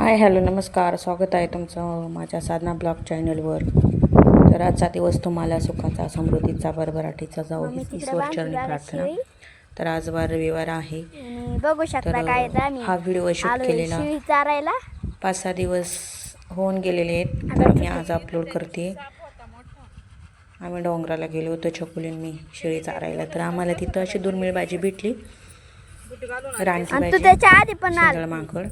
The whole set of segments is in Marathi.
हाय हॅलो नमस्कार. स्वागत आहे तुमचं माझ्या साधना ब्लॉग चॅनलवर. तर आजचा दिवस तुम्हाला सुखाचा समृद्धीचा भरभराटीचा जाऊ ही ईश्वर चरणी प्रार्थना. तर आज वार रविवार आहे बघू शकता काय हा व्हिडिओ शूट केलेला. पाच सहा दिवस होऊन गेलेले आहेत. तर मी आज अपलोड करते. आम्ही डोंगराला गेलो होतो छकुलीन मी शेळी चारायला तर आम्हाला तिथं अशी दुर्मिळ भाजी भेटली. रानटी तू भाजी त्याच्या आधी पण आल. शेंदळ माकड.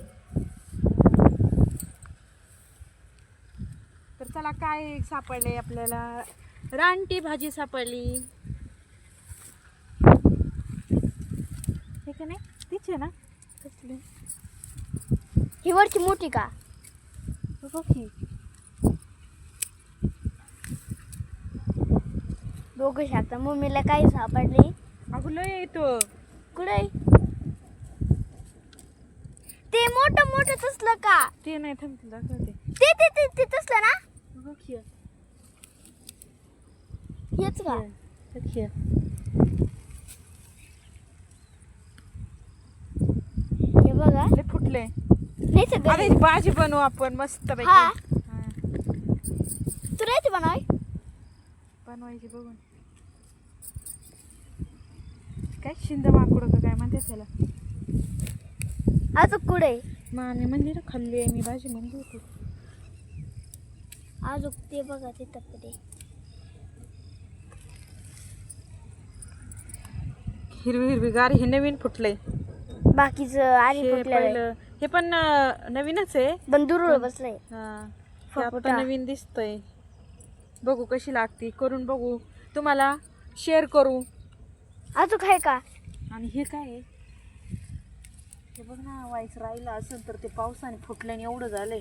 तर चला काय सापडले आपल्याला? रानटी भाजी सापडली. हे का नाही? तीच आहे ना? कसली ही वरची मोठी का? बघ शकता मम्मीला काय सापडली. अगं लय येतो कुठे ते मोठं मोठं तसलं का? ते नाही थांबते दाखवते. ते ते ते ते तसलं ना? बघ की. हेच का बघ की. हे बघा लय फुटले नाही सगळं ही भाजी बनवू आपण मस्त पैकी हा. हा. तू राहते बनाय बनवायची बघून काय शिंद माकुड का काय म्हणते त्याला अजून कुठे माने म्हणली ना खाल्ली आहे मी भाजी म्हणली होती अजून ते बघा तिथं पुढे हिरवी हिरवी गार हे नवीन फुटलंय बाकीचं हे फुटलेलं आहे. हे पण अं, नवीनच आहे. दुरुळ बसलंय. हा. हे फपुटा. नवीन दिसतंय. बघू कशी लागती. करून बघू. तुम्हाला शेअर करू. अजून आहे का? आणि हे काय आहे? हे बघ ना वाईस राहिलं असेल तर ते पावसाने फुटल्याने एवढं झालंय.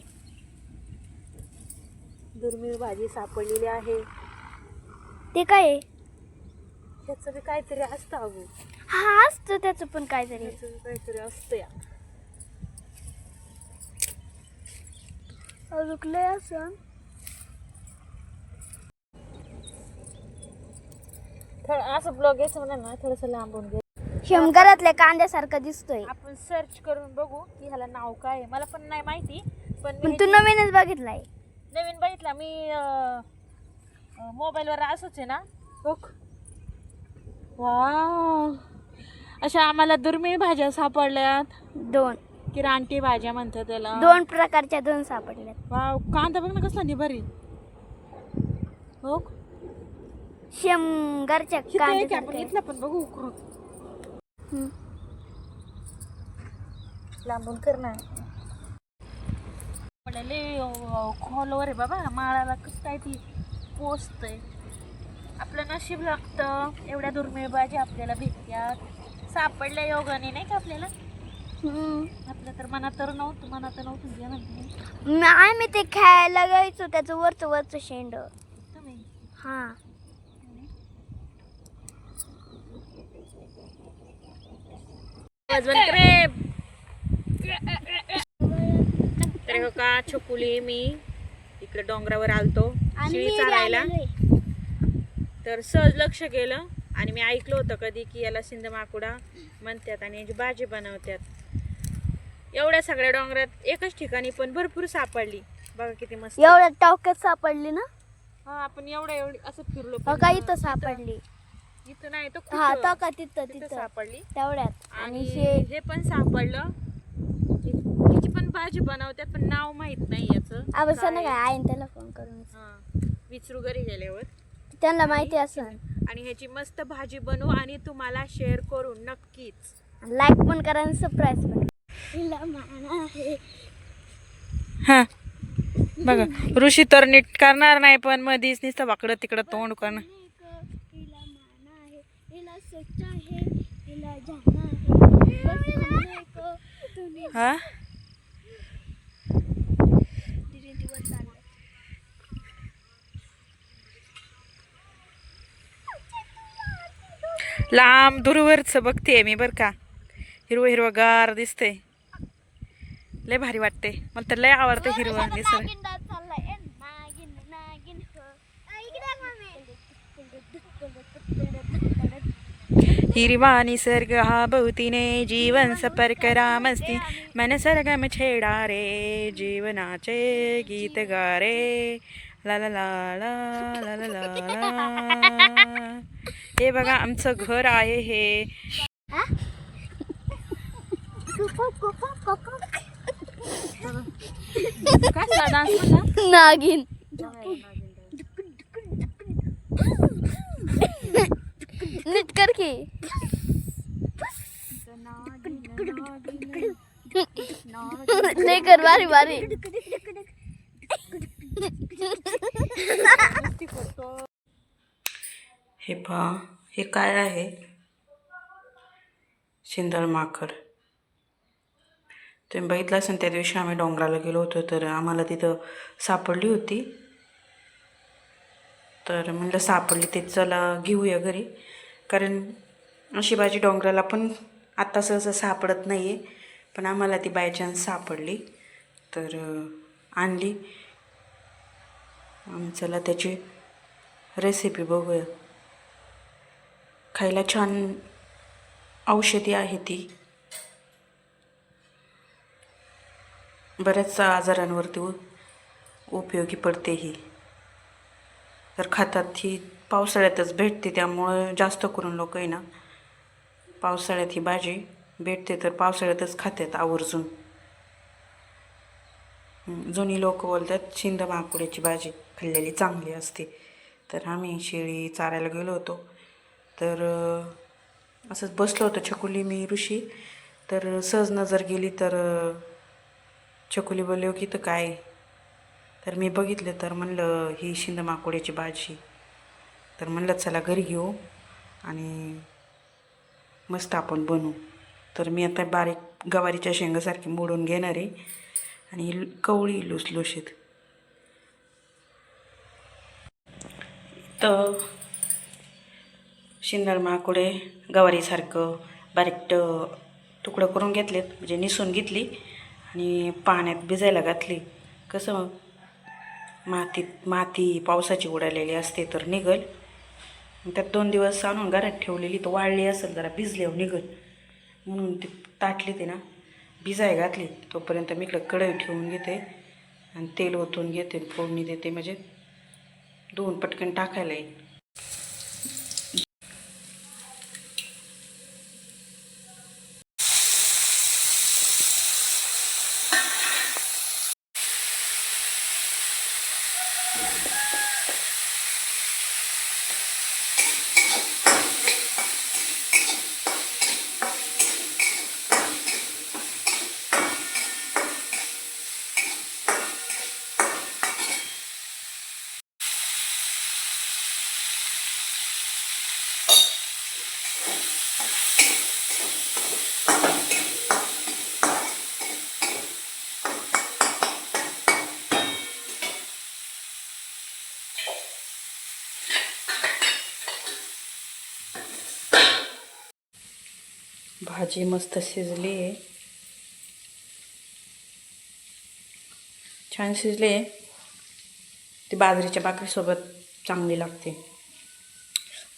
दुर्मिळ भाजी सापडलेली आहे. ते काय आहे? त्याचं बी काहीतरी असतं अगो. हा असतं त्याचं पण काहीतरी. त्याचं बी काहीतरी असतं या. अजून लय असं. थोडं असं ब्लॉग यायचं म्हणा ना थोडंसं लांबून घे. शंकरातल्या कांद्यासारखं दिसतोय. आपण सर्च करून बघू की ह्याला नाव काय आहे. मला पण नाही माहिती पण मी पण तू ह्याची- नवीनच बघितलाय. नवीन बघितला मी मोबाईलवर असंच आहे ना. वा अशा आम्हाला दुर्मिळ भाज्या सापडल्यात. दोन. की रानटी भाज्या म्हणतात त्याला. दोन प्रकारच्या दोन सापडल्यात. वाव कांदा बघ ना कसला निभारी हो इथं आपण इथला पण बघू उकरून. लांबून कर ना. लय खोलवर आहे बाबा माळाला कसं काय ती पोचतंय. आपलं नशीब लागतं एवढ्या दुर्मिळ भाज्या आपल्याला भेटत्यात सापडल्या योगाने नाही का आपल्याला. आपलं तर मनात तर नव्हतं मनात तर नव्हतं जे म्हणते. म- आम्ही ते खायला गायचो त्याचं वरचं वरचं शेंड. तुम्ही? हा. तर हो का? छकुली मी. इकडे डोंगरावर आलतो. शेळी चारायला. तर सहज लक्ष केलं आणि मी ऐकलं होतं कधी की याला सिंध माकुडा म्हणतात आणि याची भाजी बनवतात. एवढ्या सगळ्या डोंगरात एकच ठिकाणी पण भरपूर सापडली. बघा किती मस्त. एवढ्या टवक्यात सापडली ना? हा आपण एवढं एवढी असं फिरलो हो का इथं सापडली. इथं नाही तर हा तिथं तिथं सापडली. तेवढ्यात. आणि हे पण सापडलं. बनवतात पण नाव माहीत नाही याचं. आपण काय सण काय? आईन त्याला फोन करून हा. विचारू घरी गेल्यावर. त्यांना माहिती असं आणि ह्याची मस्त भाजी बनवू आणि तुम्हाला शेअर करू नक्कीच. लाईक पण करा आणि सरप्राईज पण तिला मान आहे. हा. बघा ऋषी तर नीट करणार नाही पण मधीच नुसतं वाकडं तिकडं तोंड करणार हिला मान आहे. हिला स्वच्छ आहे हिला जाना आहे. बस हमने को तुम्ही हा तिथे दिवस चालले लांब दूरवरच बघते मी बर का. हिरवं हिरवं गार दिसते लय भारी वाटते मला तर लय आवडतं हिरवं हो. हिरवा निसर्ग हा भोवतीने जीवन सफर करा मस्ती मन सरगम छेडा रे जीवनाचे गीत गा रे. ला ला ला ला ला ला ला हे बघा आमचं घर आहे हे. नागिन. नीटकर की. नाही कर बारी बारी हे पहा हे काय आहे? शिंदळ माखर तुम्ही बघितलं असेल त्या दिवशी आम्ही डोंगराला गेलो होतो तर आम्हाला तिथं सापडली होती. तर म्हणलं सापडली ते चला घेऊया घरी. कारण अशी भाजी डोंगराला पण आत्ता सहसा सापडत नाही आहे पण आम्हाला ती बाय चान्स सापडली. तर आणली. आम्ही चला त्याची रेसिपी बघूया. खायला छान औषधी आहे ती. बऱ्याच आजारांवरती उपयोगी पडते ही. तर खातात ही पावसाळ्यातच भेटते त्यामुळं जास्त करून लोक आहे ना पावसाळ्यात ही भाजी भेटते तर पावसाळ्यातच खातात आवर्जून. जुनी लोक बोलतात शिंद माकुड्याची भाजी खाल्लेली चांगली असते. तर आम्ही शेळी चारायला गेलो होतो. तर असंच बसलो होतो छकुली मी ऋषी. तर सहज नजर गेली तर छकुली बोलले हो, की तर काय? तर मी बघितलं तर म्हणलं ही शिंद माकुड्याची भाजी. तर म्हणलं चला घरी घेऊ आणि मस्त आपण बनवू तर मी आता बारीक गवारीच्या शेंगासारखी मोडून घेणार आहे. आणि कवळी लुसलुशीत. तर शिंदळ माकुडे गवारीसारखं बारीक तुकडं करून घेतलेत म्हणजे निसून घेतली आणि पाण्यात भिजायला घातली. कसं मातीत माती पावसाची उडालेली असते तर निघल. त्यात दोन दिवस आणून घरात ठेवलेली तर वाळली असेल जरा भिजल्यावर निघल. म्हणून ती ताटली ते ना. भिजाय घातली तोपर्यंत मी इकडं कढई ठेवून घेते आणि तेल ओतून घेते फोडणी देते म्हणजे दोन पटकन टाकायला येईल. भाजी मस्त शिजली आहे. छान शिजली आहे. ती बाजरीच्या भाकरीसोबत चांगली लागते.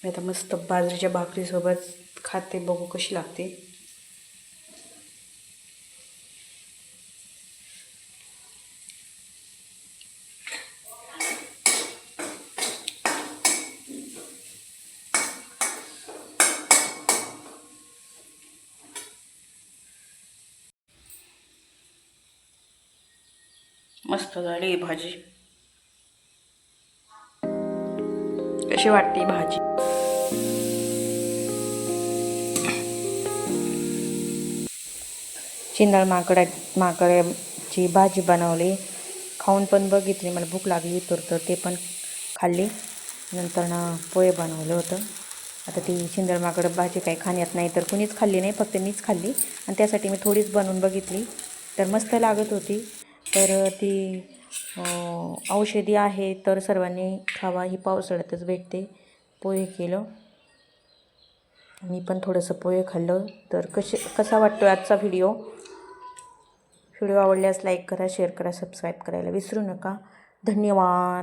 मी आता मस्त बाजरीच्या भाकरीसोबत खाते बघू कशी लागते. मस्त झाली ही भाजी. कशी वाटते भाजी? चिंदळ माकड माकड्याची भाजी बनवली. खाऊन पण बघितली मला भूक लागली तर तर ते पण खाल्ली. नंतर ना पोहे बनवलं होतं. आता ती चिंदळ माकडं भाजी काही खाण्यात नाही तर कुणीच खाल्ली नाही फक्त मीच खाल्ली. आणि त्यासाठी मी थोडीच बनवून बघितली. तर मस्त लागत होती. तर ती औषधी आहे तर सर्वांनी खावा. ही पावसाळ्यातच भेटते. पोहे केलं. मी पण थोडंसं पोहे खाल्लं. तर कसे कसा वाटतो आजचा व्हिडिओ? व्हिडिओ आवडल्यास लाईक करा शेअर करा सबस्क्राईब करायला विसरू नका. धन्यवाद.